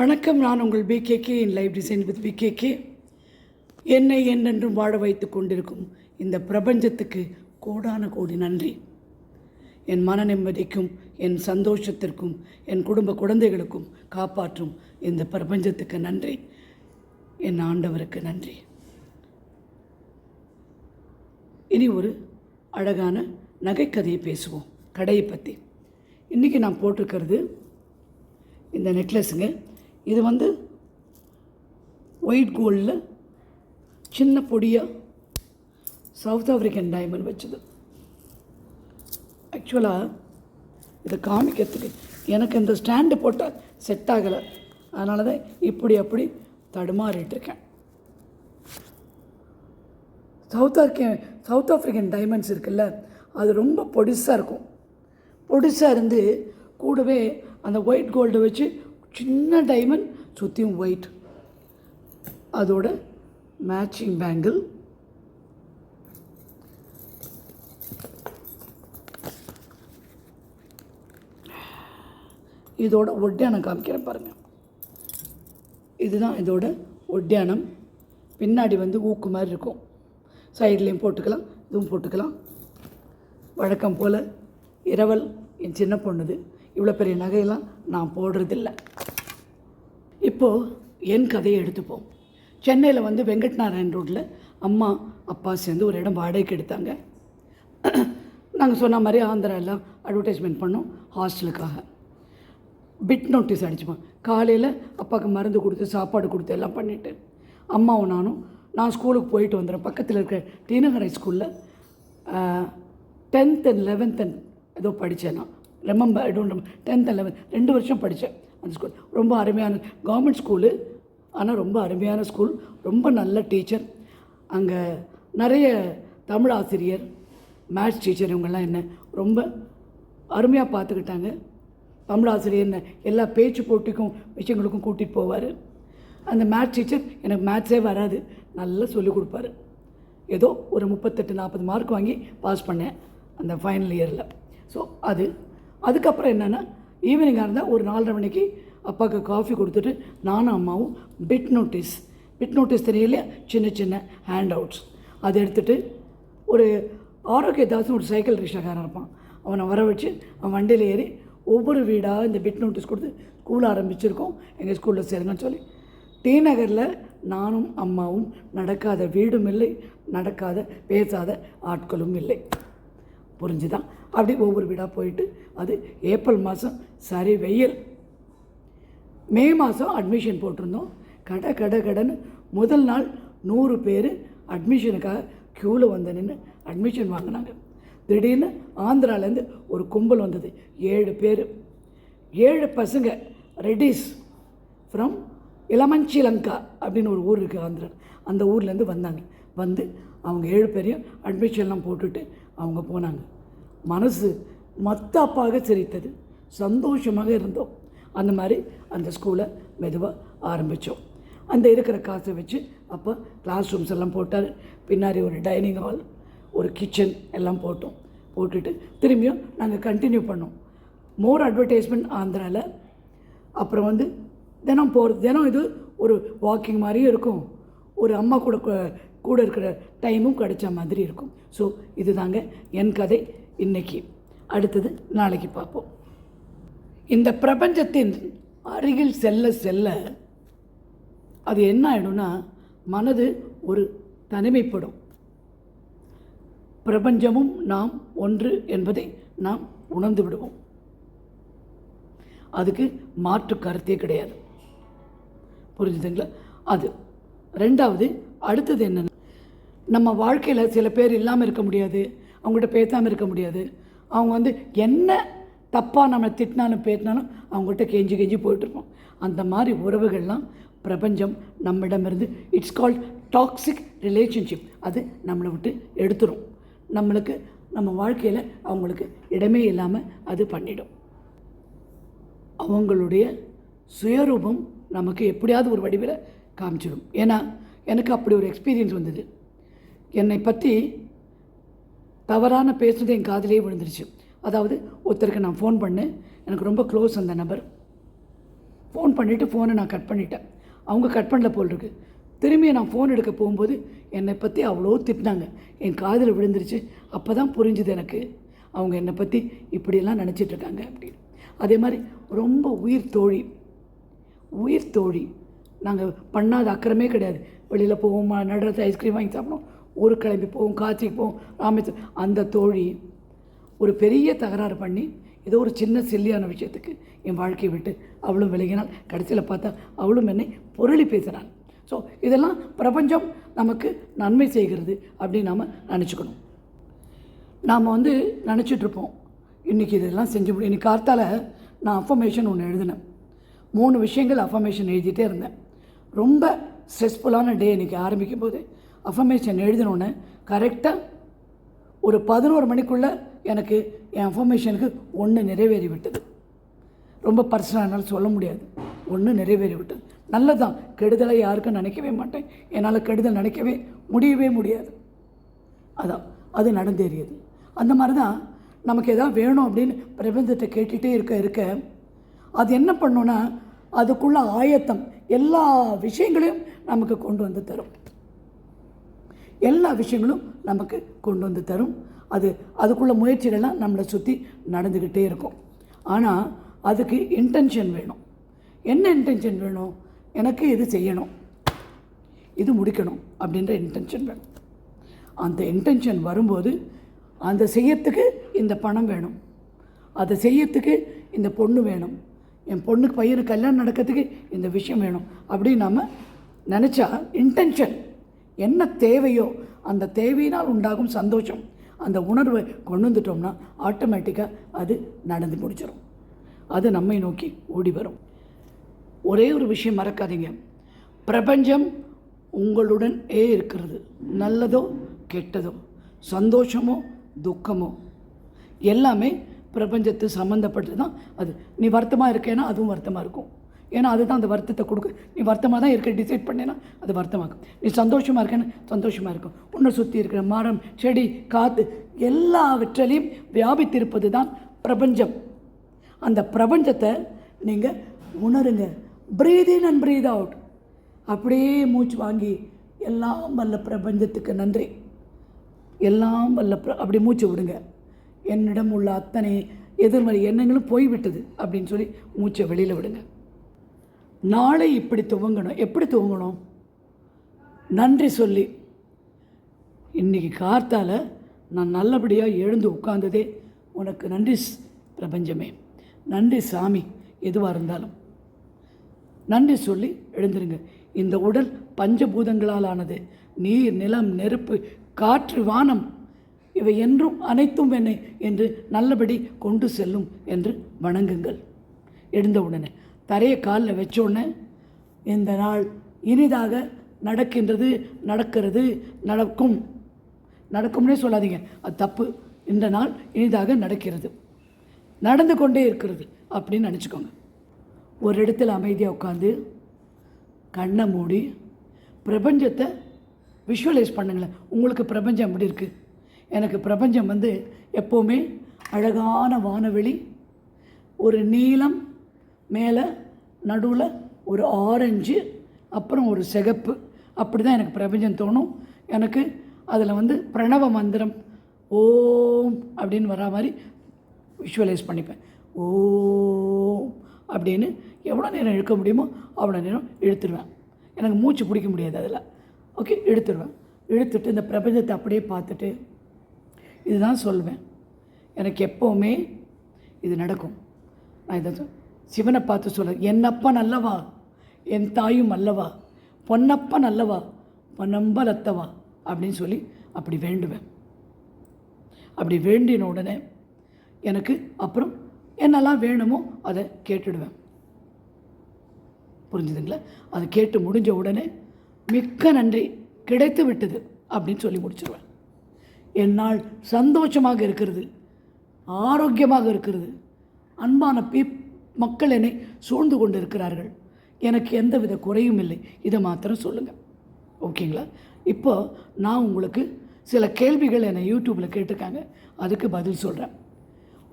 வணக்கம் நான் உங்கள் பிகேகே என் லைஃப் டிசைன் வித் பிகேகே என்னை என்றென்றும் வாழ வைத்து கொண்டிருக்கும் இந்த பிரபஞ்சத்துக்கு கோடான கோடி நன்றி. என் மன நிம்மதிக்கும் என் சந்தோஷத்திற்கும் என் குடும்ப குழந்தைகளுக்கும் காப்பாற்றும் இந்த பிரபஞ்சத்துக்கு நன்றி. என் ஆண்டவருக்கு நன்றி. இனி ஒரு அழகான நகைக்கதையை பேசுவோம் கடையை பற்றி இன்றைக்கி நான் போட்டிருக்கிறது இந்த நெக்லஸுங்க இது வந்து ஒயிட் கோல்டில் சின்ன பொடியாக சவுத் ஆஃப்ரிக்கன் டைமண்ட் வச்சது. ஆக்சுவலாக இதை காமிக்கிறதுக்கு எனக்கு இந்த ஸ்டாண்டு போட்டால் செட் ஆகலை. அதனால தான் இப்படி அப்படி தடுமாறிட்டுருக்கேன் South African South African diamonds இருக்குல்ல அது ரொம்ப பொடிசாக இருக்கும். பொடிசாக இருந்து கூடவே அந்த ஒயிட் கோல்டை வச்சு சின்ன டைமண்ட் சுற்றியும் ஒயிட் அதோட மேட்சிங் பேங்கிள் இதோட ஒட்டியானம் காமிக்கிறேன் பாருங்கள் இதுதான் இதோட ஒட்டியானம் பின்னாடி வந்து ஊக்கு மாதிரி இருக்கும். சைட்லேயும் போட்டுக்கலாம் இதுவும் போட்டுக்கலாம். வழக்கம் போல் இரவல் என் சின்ன பொண்ணுது. இவ்வளோ பெரிய நகையெல்லாம் நான் போடுறதில்ல. இப்போது என் கதையை எடுத்துப்போம். சென்னையில் வந்து வெங்கட் நாராயண் ரோட்டில் அம்மா அப்பா சேர்ந்து ஒரு இடம் வாடகைக்கு எடுத்தாங்க. நாங்கள் சொன்ன மாதிரி ஆந்திராலாம் அட்வர்டைஸ்மெண்ட் பண்ணோம் ஹாஸ்டலுக்காக பிட் நோட்டீஸ் அடிச்சுப்போம். காலையில் அப்பாவுக்கு மருந்து கொடுத்து சாப்பாடு கொடுத்து எல்லாம் பண்ணிவிட்டு அம்மாவும் நானும் நான் ஸ்கூலுக்கு போயிட்டு வந்துடுறேன். பக்கத்தில் இருக்கிற டிநகர் ஹை ஸ்கூலில் டென்த் அண்ட் லெவன்த் அண்ட் ஏதோ படித்தேன் நான். Remember I don't tenth eleventh ரெண்டு வருஷம் படித்தேன் அந்த ஸ்கூல் ரொம்ப அருமையான கவர்மெண்ட் ஸ்கூலு ஆனால் ரொம்ப அருமையான ஸ்கூல் ரொம்ப நல்ல டீச்சர் அங்கே நிறைய தமிழ் ஆசிரியர் மேத்ஸ் டீச்சர் இவங்கெல்லாம் என்ன ரொம்ப அருமையாக பார்த்துக்கிட்டாங்க. தமிழ் ஆசிரியர் என்ன எல்லா பேச்சு போட்டிக்கும் விஷயங்களுக்கும் கூட்டிகிட்டு போவார். அந்த மேத்ஸ் டீச்சர் எனக்கு மேத்ஸே வராது நல்லா சொல்லிக் கொடுப்பாரு. ஏதோ ஒரு முப்பத்தெட்டு நாற்பது மார்க் வாங்கி பாஸ் பண்ணேன் அந்த ஃபைனல் இயரில் ஸோ அது அதுக்கப்புறம் என்னென்னா ஈவினிங்காக இருந்தால் ஒரு நாலரை மணிக்கு அப்பாவுக்கு காஃபி கொடுத்துட்டு நானும் அம்மாவும் பிட் நோட்டீஸ் பிட் நோட்டீஸ் தெரியலையா? சின்ன சின்ன ஹேண்ட் அவுட்ஸ் அதை எடுத்துகிட்டு ஒரு ஆரோக்கியதாசன் ஒரு சைக்கிள் ரிக்ஷாக்காரன் இருப்பான். அவனை வர வச்சு அவன் வண்டியில் ஏறி ஒவ்வொரு வீடாக இந்த பிட் நோட்டீஸ் கொடுத்து ஸ்கூல் ஆரம்பிச்சிருக்கோம். எங்கள் ஸ்கூலில் சேருங்கன்னு சொல்லி டி நகரில் நானும் அம்மாவும் நடக்காத வீடும் இல்லை நடக்காத பேசாத ஆட்களும் இல்லை. புரிஞ்சுதான் அப்படி ஒவ்வொரு வீடாக போயிட்டு அது ஏப்ரல் மாதம் சரி வெயில். மே மாதம் அட்மிஷன் போட்டிருந்தோம். கடை கடை கடைன்னு முதல் நாள் நூறு பேர் அட்மிஷனுக்காக க்யூவில் வந்து நின்று அட்மிஷன் வாங்கினாங்க. திடீர்னு ஆந்திராலேருந்து ஒரு கும்பல் வந்தது. ஏழு பேர். ஏழு பசங்க ரெடிஸ் ஃப்ரம் இளமஞ்சிலங்கா அப்படின்னு ஒரு ஊர் இருக்குது ஆந்திரா. அந்த ஊர்லேருந்து வந்தாங்க. வந்து அவங்க ஏழு பேரையும் அட்மிஷன்லாம் போட்டுட்டு அவங்க போனாங்க. மனசு மத்தாப்பாக சிரித்தது. சந்தோஷமாக இருந்தோம். அந்த மாதிரி அந்த ஸ்கூலை மெதுவாக ஆரம்பித்தோம் அந்த இருக்கிற காசை வச்சு அப்போ கிளாஸ் ரூம்ஸ் எல்லாம் போட்டார். பின்னாடி ஒரு டைனிங் ஹால் ஒரு கிச்சன் எல்லாம் போட்டோம். போட்டுட்டு திரும்பியும் நாங்கள் கண்டினியூ பண்ணோம். மோர் அட்வர்டைஸ்மெண்ட் ஆந்திராவில் அப்புறம் வந்து தினம் போகிறது தினம் இது ஒரு வாக்கிங் மாதிரியும் இருக்கும். ஒரு அம்மா கூட கூட இருக்கிற டைமும் கிடைச்ச மாதிரி இருக்கும். ஸோ இதுதாங்க என் கதை. இன்னைக்கு. அடுத்தது நாளைக்கு பார்ப்போம். இந்த பிரபஞ்சத்தின் அருகில் செல்ல செல்ல அது என்ன ஆகிடும்னா மனது ஒரு தனிமைப்படும். பிரபஞ்சமும் நாம் ஒன்று என்பதை நாம் உணர்ந்து விடுவோம். அதுக்கு மாற்று கருத்தே கிடையாது. புரிஞ்சுதுங்களா? அது. ரெண்டாவது அடுத்தது என்னென்னா நம்ம வாழ்க்கையில் சில பேர் இல்லாமல் இருக்க முடியாது. அவங்ககிட்ட பேசாமல் இருக்க முடியாது. அவங்க வந்து என்ன தப்பாக நம்ம திட்டினாலும் பேசினாலும் அவங்ககிட்ட கெஞ்சி கெஞ்சி போயிட்டுருப்போம் அந்த மாதிரி உறவுகள்லாம் பிரபஞ்சம் நம்மிடமிருந்து இட்ஸ் கால்ட் டாக்ஸிக் ரிலேஷன்ஷிப் அது நம்மளை விட்டு எடுத்துரும். நம்மளுக்கு நம்ம வாழ்க்கையில் அவங்களுக்கு இடமே இல்லாமல் அது பண்ணிடும். அவங்களுடைய சுயரூபம் நமக்கு எப்படியாவது ஒரு வடிவில் காமிச்சிடும் ஏன்னா எனக்கு அப்படி ஒரு எக்ஸ்பீரியன்ஸ் வந்தது. என்னை பற்றி தவறான பேசுனது என் காதிலே விழுந்துருச்சு. அதாவது ஒருத்தருக்கு நான் ஃபோன் பண்ணேன் எனக்கு ரொம்ப க்ளோஸ் அந்த நபர். ஃபோன் பண்ணிவிட்டு ஃபோனை நான் கட் பண்ணிட்டேன். அவங்க கட் பண்ணல போல் இருக்கு. திரும்பி நான் ஃபோன் எடுக்க போகும்போது என்னை பற்றி அவ்வளோ திட்டினாங்க. என் காதில் விழுந்துருச்சு. அப்போ தான் புரிஞ்சுது எனக்கு அவங்க என்னை பற்றி இப்படியெல்லாம் நினச்சிட்டு இருக்காங்க அப்படின்னு. அதே மாதிரி ரொம்ப உயிர் தோழி. உயிர் தோழி. நாங்கள் பண்ணாத அக்கறமே கிடையாது. வெளியில் போவோம் நடுறது ஐஸ்கிரீம் வாங்கி சாப்பிடுவோம். ஒரு கிளம்பி போவோம் காட்சிக்கு போவோம் ராமேஸ்வரம் அந்த தோழி ஒரு பெரிய தகராறு பண்ணி ஏதோ ஒரு சின்ன சில்லியான விஷயத்துக்கு என் வாழ்க்கையை விட்டு அவளும் விலகினாள். கடைசியில் பார்த்தா அவளும் என்னை பொருளி பேசினாள். ஸோ இதெல்லாம் பிரபஞ்சம் நமக்கு நன்மை செய்கிறது அப்படின்னு நாம் நினச்சிக்கணும். நாம் வந்து நினச்சிட்டு இருப்போம். இன்றைக்கி இதெல்லாம் செஞ்சு முடியும் இன்றைக்கி கார்த்தால் நான் அஃபர்மேஷன் ஒன்று எழுதினேன். மூணு விஷயங்கள் அஃபர்மேஷன் எழுதிட்டே இருந்தேன். ரொம்ப ஸ்ட்ரெஸ்ஃபுல்லான டே இன்றைக்கி ஆரம்பிக்கும் போது அஃபர்மேஷன் எழுதினோன்னே கரெக்டாக ஒரு பதினோரு மணிக்குள்ளே எனக்கு என் அஃபர்மேஷனுக்கு ஒன்று நிறைவேறி விட்டது ரொம்ப பர்சனலாக சொல்ல முடியாது. ஒன்று நிறைவேறி விட்டது நல்லதான் கெடுதலை யாருக்கும் நினைக்கவே மாட்டேன். என்னால் கெடுதல் நினைக்கவே முடியவே முடியாது. அதான். அது நடந்தேறியது. அந்த மாதிரி தான் நமக்கு எதாவது வேணும் அப்படின்னு பிரபஞ்சத்தை கேட்டுகிட்டே இருக்க இருக்க அது என்ன பண்ணோன்னா அதுக்குள்ள ஆயத்தம் எல்லா விஷயங்களையும் நமக்கு கொண்டு வந்து தரும். எல்லா விஷயங்களும் நமக்கு கொண்டு வந்து தரும். அது அதுக்குள்ள முயற்சிகள்லாம் நம்மளை சுற்றி நடந்துக்கிட்டே இருக்கும். ஆனால் அதுக்கு இன்டென்ஷன் வேணும். என்ன இன்டென்ஷன் வேணும்? எனக்கு இது செய்யணும். இது முடிக்கணும் அப்படின்ற இன்டென்ஷன் வேணும். அந்த இன்டென்ஷன் வரும்போது அந்த செய்யத்துக்கு இந்த பணம் வேணும். அதை செய்யத்துக்கு இந்த பொண்ணு வேணும். என் பொண்ணுக்கு பையனுக்கு கல்யாணம் நடக்கிறதுக்கு இந்த விஷயம் வேணும். அப்படின்னு நாம் நினச்சா இன்டென்ஷன் என்ன தேவையோ அந்த தேவையினால் உண்டாகும் சந்தோஷம் அந்த உணர்வை கொண்டு வந்துட்டோம்னா ஆட்டோமேட்டிக்காக அது நடந்து முடிச்சிடும் அது நம்மை நோக்கி ஓடி வரும். ஒரே ஒரு விஷயம் மறக்காதீங்க. பிரபஞ்சம் உங்களுடன் ஏ இருக்கிறது. நல்லதோ கெட்டதோ சந்தோஷமோ துக்கமோ எல்லாமே பிரபஞ்சத்து சம்மந்தப்பட்டு தான் அது நீ வருத்தமாக இருக்கேன்னா அதுவும் வருத்தமாக இருக்கும். ஏன்னா அதுதான் அந்த வருத்தத்தை கொடுக்கு. நீ வருத்தமாக தான் இருக்க டிசைட் பண்ணேன்னா அது வருத்தமாகும் நீ சந்தோஷமாக இருக்கேன்னு சந்தோஷமாக இருக்கும். உன்னை சுற்றி இருக்கிற மரம் செடி காற்று எல்லாவற்றிலையும் வியாபித்திருப்பது தான் பிரபஞ்சம். அந்த பிரபஞ்சத்தை நீங்கள் உணருங்க. Breathe in and breathe out அப்படியே மூச்சு வாங்கி எல்லாம் வல்ல பிரபஞ்சத்துக்கு நன்றி. எல்லாம் வல்ல பிர அப்படி மூச்சு விடுங்க. என்னிடம் உள்ள அத்தனை எதிர்மறை எண்ணங்களும் போய்விட்டது அப்படின்னு சொல்லி மூச்சை வெளியில் விடுங்க. நாளை இப்படி துவங்கணும். எப்படி துவங்கணும்? நன்றி சொல்லி. இன்றைக்கி கார்த்தால் நான் நல்லபடியாக எழுந்து உட்கார்ந்ததே உனக்கு நன்றி பிரபஞ்சமே. நன்றி சாமி எதுவாக இருந்தாலும். நன்றி சொல்லி எழுந்துருங்க. இந்த உடல் பஞ்சபூதங்களால் ஆனது நீர் நிலம் நெருப்பு காற்று வானம் இவை என்றும் அனைத்தும் என்னை என்று நல்லபடி கொண்டு செல்லும் என்று வணங்குங்கள். எழுந்த உடனே. தரையை காலில் வச்சோன்னே இந்த நாள் இனிதாக நடக்கின்றது நடக்கிறது நடக்கும். நடக்கும்னே சொல்லாதீங்க. அது தப்பு. இந்த நாள் இனிதாக நடக்கிறது. நடந்து கொண்டே இருக்கிறது அப்படின்னு நினச்சிக்கோங்க. ஒரு இடத்துல அமைதியாக உட்காந்து கண்ணை மூடி பிரபஞ்சத்தை விஷுவலைஸ் பண்ணுங்களேன். உங்களுக்கு பிரபஞ்சம் எப்படி இருக்குது எனக்கு பிரபஞ்சம் வந்து எப்போவுமே அழகான வானவெளி ஒரு நீளம் மேலே நடுவில் ஒரு ஆரஞ்சு அப்புறம் ஒரு சிகப்பு. அப்படி தான் எனக்கு பிரபஞ்சம் தோணும். எனக்கு அதில் வந்து பிரணவ மந்திரம் ஓம் அப்படின்னு வரா மாதிரி விஷுவலைஸ் பண்ணிப்பேன். ஓம் அப்படின்னு எவ்வளோ நேரம் இழுக்க முடியுமோ அவ்வளோ நேரம் இழுத்துருவேன். எனக்கு மூச்சு பிடிக்க முடியாது அதில். ஓகே இழுத்துருவேன். இழுத்துட்டு இந்த பிரபஞ்சத்தை அப்படியே பார்த்துட்டு இதுதான் சொல்லுவேன் எனக்கு எப்போவுமே இது நடக்கும். நான் இதை சிவனை பார்த்து சொல்ல என்னப்பன் அல்லவா என் தாயும் அல்லவா? பொன்னப்பன் அல்லவா பொன்னம்பலத்தவா அப்படின்னு சொல்லி அப்படி வேண்டுவேன். அப்படி வேண்டின உடனே எனக்கு அப்புறம் என்னெல்லாம் வேணுமோ அதை கேட்டுடுவேன். புரிஞ்சுதுங்களா? அது கேட்டு முடிஞ்ச உடனே மிக்க நன்றி கிடைத்து விட்டது அப்படின்னு சொல்லி முடிச்சிருவேன். என்னால் சந்தோஷமாக இருக்கிறது ஆரோக்கியமாக இருக்கிறது அன்பான பீப் மக்கள் என்னை சூழ்ந்து கொண்டு இருக்கிறார்கள் எனக்கு எந்தவித குறையும் இல்லை. இதை மாத்திரம் சொல்லுங்கள் ஓகேங்களா? இப்போ நான் உங்களுக்கு சில கேள்விகள் என்னை யூடியூப்பில் கேட்டிருக்காங்க. அதுக்கு பதில் சொல்கிறேன்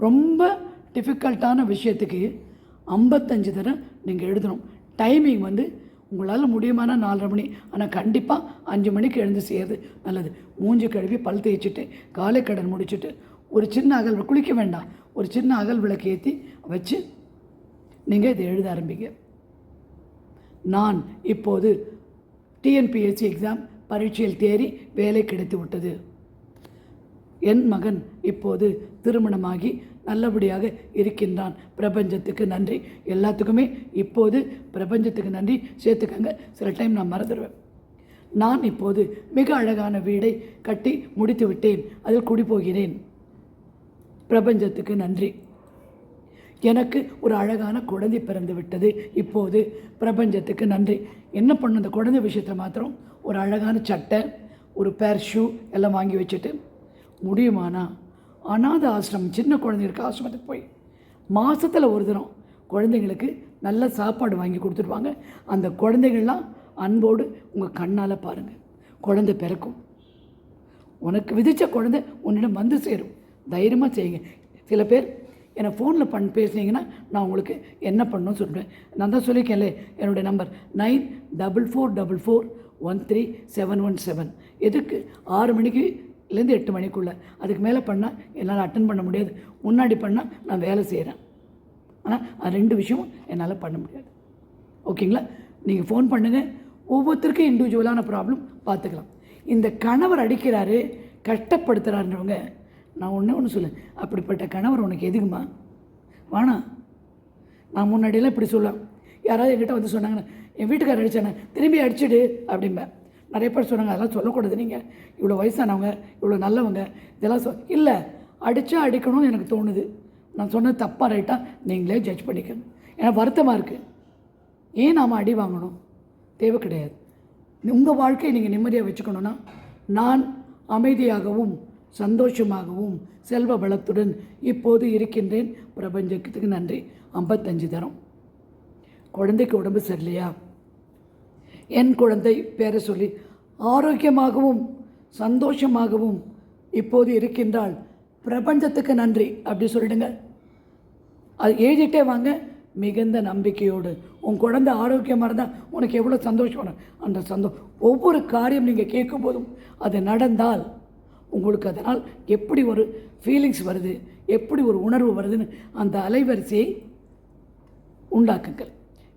ரொம்ப டிஃபிகல்ட்டான விஷயத்துக்கு ஐம்பத்தஞ்சு தடவை நீங்கள் எழுதணும். டைமிங் வந்து உங்களால் முடியுமானா நாலரை மணி. ஆனால் கண்டிப்பாக அஞ்சு மணிக்கு எழுந்து செய்யறது நல்லது. மூஞ்சி கழுவி பல் தேய்ச்சிட்டு காலை கடன் முடிச்சுட்டு ஒரு சின்ன அகல் குளிக்க வேண்டாம். ஒரு சின்ன அகல் விளக்கு ஏற்றி வச்சு நீங்கள் இதை எழுத ஆரம்பிங்க. நான் இப்போது டிஎன்பிஎஸ்சி எக்ஸாம் பரீட்சையில் தேறி வேலை கிடைத்து விட்டது. என் மகன் இப்போது திருமணமாகி நல்லபடியாக இருக்கின்றான். பிரபஞ்சத்துக்கு நன்றி. எல்லாத்துக்குமே இப்போது பிரபஞ்சத்துக்கு நன்றி. சேர்த்துக்கங்க. சில டைம் நான் மறந்துடுவேன். நான் இப்போது மிக அழகான வீடை கட்டி முடித்து விட்டேன். அதில் குடிபோகிறேன். பிரபஞ்சத்துக்கு நன்றி. எனக்கு ஒரு அழகான குழந்தை பிறந்து விட்டது. இப்போது பிரபஞ்சத்துக்கு நன்றி. என்ன பண்ணும் அந்த குழந்தை விஷயத்தில் மாத்திரம்? ஒரு அழகான சட்டை ஒரு பேர் ஷூ எல்லாம் வாங்கி வச்சுட்டு முடியுமானா அனாத ஆசிரமம் சின்ன குழந்தைங்களுக்கு ஆசிரமத்துக்கு போய். மாதத்தில் ஒரு தினம் குழந்தைங்களுக்கு நல்ல சாப்பாடு வாங்கி கொடுத்துருவாங்க. அந்த குழந்தைகள்லாம் அன்போடு உங்கள் கண்ணால் பாருங்கள் குழந்தை பிறக்கும். உனக்கு விதித்த குழந்தை உன்னிடம் வந்து சேரும். தைரியமாக செய்யுங்க. சில பேர் என்னை ஃபோனில் பண் பேசுனீங்கன்னா நான் உங்களுக்கு என்ன பண்ணணும்னு சொல்லுவேன் நான் தான் சொல்லியிருக்கேன்ல என்னுடைய number nine double four double four one three seven one seven எதுக்கு? ஆறு மணிக்குலேருந்து எட்டு மணிக்குள்ளே. அதுக்கு மேலே பண்ணால் என்னால் அட்டன் பண்ண முடியாது. முன்னாடி பண்ணால் நான் வேலை செய்கிறேன் ஆனால் அது ரெண்டு விஷயமும் என்னால் பண்ண முடியாது. ஓகேங்களா? நீங்கள் ஃபோன் பண்ணுங்கள் ஒவ்வொருத்தருக்கும் இண்டிவிஜுவலான ப்ராப்ளம் பார்த்துக்கலாம். இந்த கணவர் அடிக்கிறாரு கஷ்டப்படுத்துகிறாருன்றவங்க நான் ஒன்றே ஒன்று சொல்லு. அப்படிப்பட்ட கணவர் உனக்கு எதுக்குமா? வானா நான் முன்னாடியெல்லாம் இப்படி சொல்லுவேன் யாராவது என்கிட்ட வந்து சொன்னாங்கன்னா என் வீட்டுக்காரர் அடித்தானே திரும்பி அடிச்சிடு அப்படிம்பேன் நிறைய பேர் சொன்னாங்க அதெல்லாம் சொல்லக்கூடாது நீங்கள் இவ்வளோ வயசானவங்க இவ்வளோ நல்லவங்க இதெல்லாம் சொ இல்லை அடித்தா அடிக்கணும்னு எனக்கு தோணுது. நான் சொன்னது தப்பாக ரைட்டாக நீங்களே ஜட்ஜ் பண்ணிக்கங்க. ஏன்னா வருத்தமாக இருக்குது ஏன் நாம் அடி வாங்கணும்? தேவை கிடையாது. உங்கள் வாழ்க்கையை நீங்கள் நிம்மதியாக வச்சுக்கணுன்னா நான் அமைதியாகவும் சந்தோஷமாகவும் செல்வ வளத்துடன் இப்போது இருக்கின்றேன். பிரபஞ்சத்துக்கு நன்றி. ஐம்பத்தஞ்சு தரம். குழந்தைக்கு உடம்பு சரியில்லையா? என் குழந்தை பேரை சொல்லி ஆரோக்கியமாகவும் சந்தோஷமாகவும் இப்போது இருக்கின்றாள். பிரபஞ்சத்துக்கு நன்றி அப்படி சொல்லிடுங்க. அது எழுதிட்டே வாங்க. மிகுந்த நம்பிக்கையோடு. உன் குழந்தை ஆரோக்கியமாக இருந்தால் உனக்கு எவ்வளோ சந்தோஷம் வரும். அந்த சந்தோஷம் ஒவ்வொரு காரியம் நீங்கள் கேட்கும் போதும் அது நடந்தால் உங்களுக்கு அதனால் எப்படி ஒரு ஃபீலிங்ஸ் வருது எப்படி ஒரு உணர்வு வருதுன்னு அந்த அலைவரிசையை உண்டாக்குங்கள்.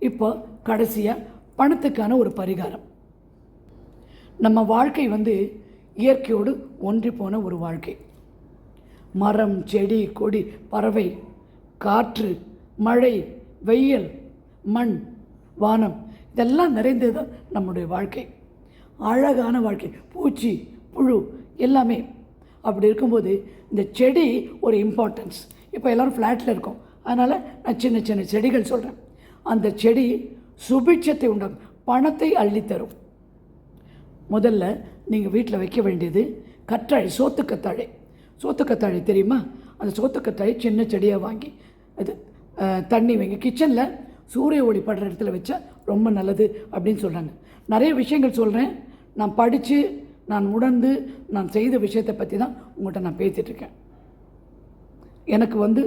இப்போ கடைசியாக பணத்துக்கான ஒரு பரிகாரம். நம்ம வாழ்க்கை வந்து இயற்கையோடு ஒன்றி போன ஒரு வாழ்க்கை. மரம் செடி கொடி பறவை காற்று மழை வெயில் மண் வானம் இதெல்லாம் நிறைந்தது தான் நம்முடைய வாழ்க்கை. அழகான வாழ்க்கை. பூச்சி புழு எல்லாமே. அப்படி இருக்கும்போது இந்த செடி ஒரு இம்பார்ட்டன்ஸ் இப்போ எல்லோரும் ஃப்ளாட்டில் இருக்கோம். அதனால் நான் சின்ன சின்ன செடிகள் சொல்கிறேன் அந்த செடி சுபிட்சத்தை உண்டாக்கும் பணத்தை அள்ளித்தரும். முதல்ல நீங்கள் வீட்டில் வைக்க வேண்டியது கற்றாழை சோத்து கத்தாழை சோத்து கத்தாழை தெரியுமா? அந்த சோத்து கத்தாழை சின்ன செடியாக வாங்கி அது தண்ணி வைங்க. கிச்சனில் சூரிய ஒளி படுற இடத்துல வச்சா ரொம்ப நல்லது அப்படின்னு சொல்கிறாங்க நிறைய விஷயங்கள் சொல்கிறேன் நான் படித்து நான் உணர்ந்து நான் செய்த விஷயத்தை பற்றி தான் உங்கள்கிட்ட நான் பேசிகிட்ருக்கேன் எனக்கு வந்து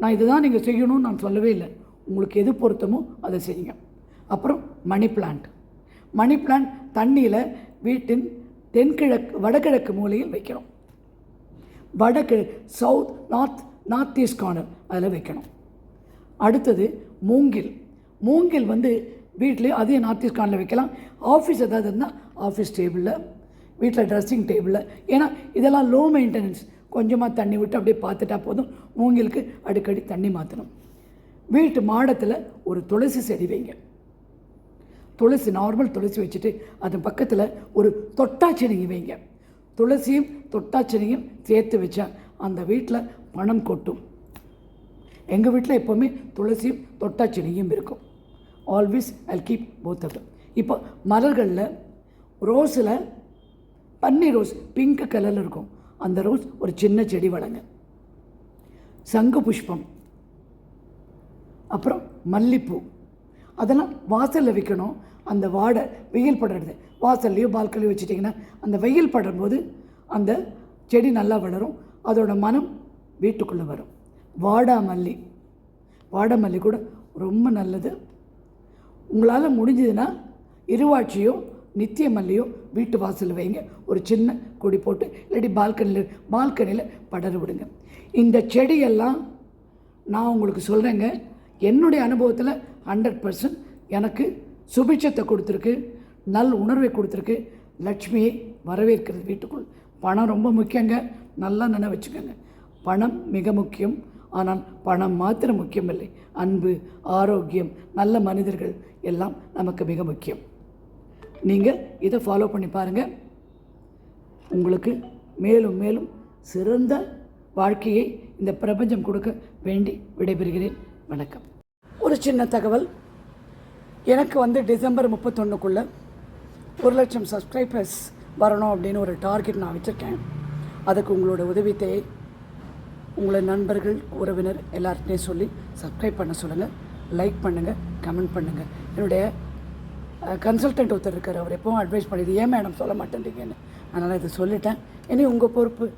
நான் இதுதான் நீங்கள் செய்யணும்னு நான் சொல்லவே இல்லை. உங்களுக்கு எது பொருத்தமோ அதை செய்யுங்க. அப்புறம் மணி பிளான்ட் மணி பிளான்ட் தண்ணியில் வீட்டின் தென்கிழக்கு வடகிழக்கு மூலையில் வைக்கணும். வடகிழக்கு south north north east corner அதில் வைக்கணும். அடுத்தது மூங்கில். மூங்கில் வந்து வீட்டிலே அதையும் நார்த் ஈஸ்ட் கார்னரில் வைக்கலாம். ஆஃபீஸ் ஏதாவது இருந்தால் ஆஃபீஸ் டேபிளில் வீட்டில் ட்ரெஸ்ஸிங் டேபிளில் ஏன்னா இதெல்லாம் லோ மெயின்டெனன்ஸ் கொஞ்சமாக தண்ணி விட்டு அப்படியே பார்த்துட்டா போதும். மூங்கிலுக்கு அடிக்கடி தண்ணி மாற்றணும் வீட்டு மாடத்தில் ஒரு துளசி செடி வைங்க. துளசி நார்மல் துளசி வச்சுட்டு அது பக்கத்தில் ஒரு தொட்டாச்சினிங்கி வைங்க. துளசியும் தொட்டாச்செடியும் சேர்த்து வச்சா அந்த வீட்டில் பணம் கொட்டும். எங்கள் வீட்டில் எப்போவுமே துளசியும் தொட்டாச்செடியும் இருக்கும். Always I keep both of இப்போ மலர்களில் ரோஸில் பன்னி ரோஸ் பிங்க் கலரில் இருக்கும். அந்த ரோஸ் ஒரு சின்ன செடி வளங்க. சங்கு புஷ்பம். அப்புறம் மல்லிப்பூ. அதெல்லாம் வாசலில் வைக்கணும். அந்த வாடை வெயில் படுறது. வாசல்லையோ பால்கனியோ வச்சுட்டிங்கன்னா அந்த வெயில் படும்போது அந்த செடி நல்லா வளரும். அதோட மனம் வீட்டுக்குள்ளே வரும். வாடாமல்லி. வாடாமல்லி கூட ரொம்ப நல்லது. உங்களால் முடிஞ்சதுன்னா இருவாட்சியும் நித்திய மல்லியோ வீட்டு வாசலில் வைங்க. ஒரு சின்ன கொடி போட்டு இல்லாட்டி பால்கனியில் பால்கனியில் படர விடுங்க. இந்த செடியெல்லாம் நான் உங்களுக்கு சொல்கிறேங்க என்னுடைய அனுபவத்தில் ஹண்ட்ரட் பர்சன்ட் எனக்கு சுபிட்சத்தை கொடுத்துருக்கு நல் உணர்வை கொடுத்துருக்கு லட்சுமியை வரவேற்கிறது வீட்டுக்குள். பணம் ரொம்ப முக்கியங்க நல்லா நினை வச்சுக்கோங்க. பணம் மிக முக்கியம் ஆனால் பணம் மாத்திரம் முக்கியமில்லை. அன்பு ஆரோக்கியம் நல்ல மனிதர்கள் எல்லாம் நமக்கு மிக முக்கியம். நீங்கள் இதை ஃபாலோ பண்ணி பாருங்கள் உங்களுக்கு மேலும் மேலும் சிறந்த வாழ்க்கையை இந்த பிரபஞ்சம் கொடுக்க வேண்டி விடைபெறுகிறேன். வணக்கம். ஒரு சின்ன தகவல். எனக்கு வந்து டிசம்பர் முப்பத்தொன்றுக்குள்ளே ஒரு லட்சம் சப்ஸ்கிரைபர்ஸ் வரணும் அப்படின்னு ஒரு டார்கெட் நான் வச்சுருக்கேன். அதுக்கு உங்களோட உதவி தேவை உங்களை நண்பர்கள் உறவினர் எல்லார்ட்டையும் சொல்லி சப்ஸ்கிரைப் பண்ண சொல்லுங்கள் லைக் பண்ணுங்கள் கமெண்ட் பண்ணுங்கள் என்னுடைய கன்சல்டன்ட் ஒருத்தர் இருக்கார். அவர் எப்பவும் அட்வைஸ் பண்ணிது ஏன் மேடம் சொல்ல மாட்டேன்றீங்கன்னு. அதனால் இதை சொல்லிட்டேன். இனி உங்கள் பொறுப்பு.